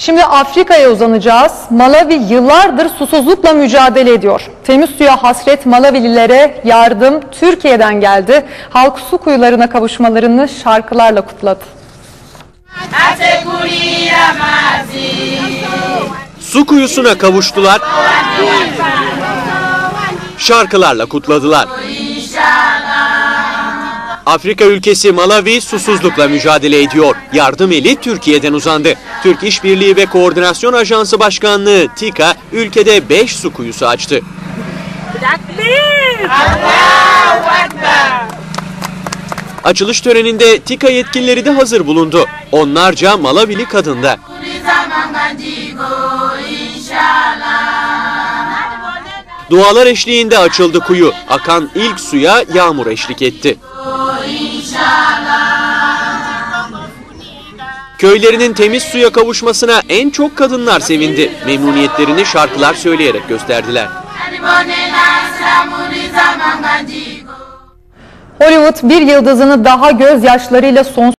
Şimdi Afrika'ya uzanacağız. Malawi yıllardır susuzlukla mücadele ediyor. Temiz suya hasret Malavililere yardım Türkiye'den geldi. Halk su kuyularına kavuşmalarını şarkılarla kutladı. Su kuyusuna kavuştular. Şarkılarla kutladılar. Afrika ülkesi Malawi susuzlukla mücadele ediyor. Yardım eli Türkiye'den uzandı. Türk İşbirliği ve Koordinasyon Ajansı Başkanlığı TİKA ülkede 5 su kuyusu açtı. Açılış töreninde TİKA yetkilileri de hazır bulundu. Onlarca Malavili kadında. Dualar eşliğinde açıldı kuyu. Akan ilk suya yağmur eşlik etti. Köylerinin temiz suya kavuşmasına en çok kadınlar sevindi. Memnuniyetlerini şarkılar söyleyerek gösterdiler. Hollywood bir yıldızını daha gözyaşlarıyla son